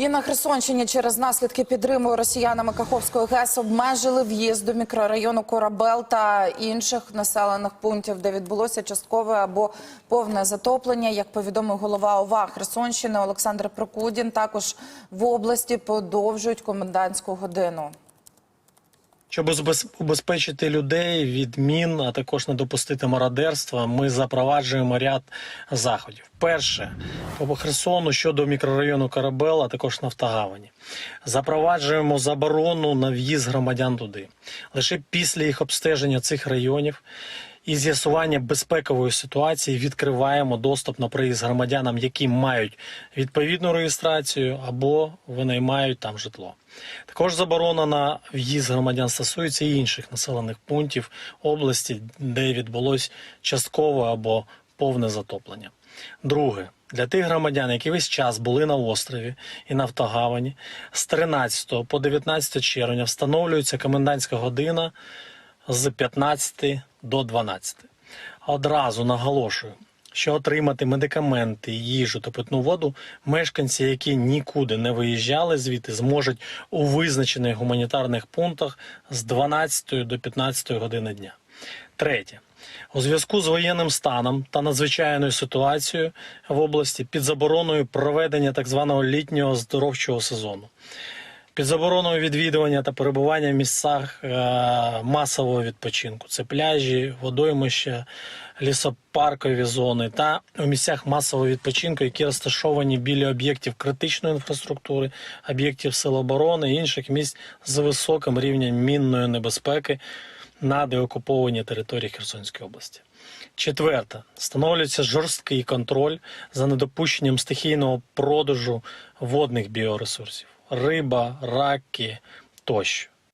І на Херсонщині через наслідки підриму росіянами Каховської ГЕС обмежили в'їзд до мікрорайону Корабел та інших населених пунктів, де відбулося часткове або повне затоплення. Як повідомив голова ОВА Херсонщини Олександр Прокудін, також в області подовжують комендантську годину. Щоб убез- убезпечити людей від мін, а також не допустити мародерства, ми запроваджуємо ряд заходів. Перше по Херсону щодо мікрорайону Карабел, а також Нафтогавані. Запроваджуємо заборону на в'їзд громадян туди. Лише після їх обстеження цих районів і з'ясування безпекової ситуації відкриваємо доступ на приїзд громадянам, які мають відповідну реєстрацію або винаймають там житло. Також заборона на в'їзд громадян стосується і інших населених пунктів області, де відбулось часткове або повне затоплення. Друге. Для тих громадян, які весь час були на острові і на Автогавані, з 13 по 19 червня встановлюється комендантська година з 15 до 12. Одразу наголошую, що отримати медикаменти, їжу та питну воду мешканці, які нікуди не виїжджали звідти, зможуть у визначених гуманітарних пунктах з 12 до 15 години дня. Третє. У зв'язку з воєнним станом та надзвичайною ситуацією в області під забороною проведення так званого літнього здоровчого сезону під забороною відвідування та перебування в місцях е, масового відпочинку. Це пляжі, водоймища, лісопаркові зони та у місцях масового відпочинку, які розташовані біля об'єктів критичної інфраструктури, об'єктів сил оборони інших місць з високим рівнем мінної небезпеки на деокупованій території Херсонської області. Четверте, встановлюється жорсткий контроль за недопущенням стихійного продажу водних біоресурсів риба, раки тощо.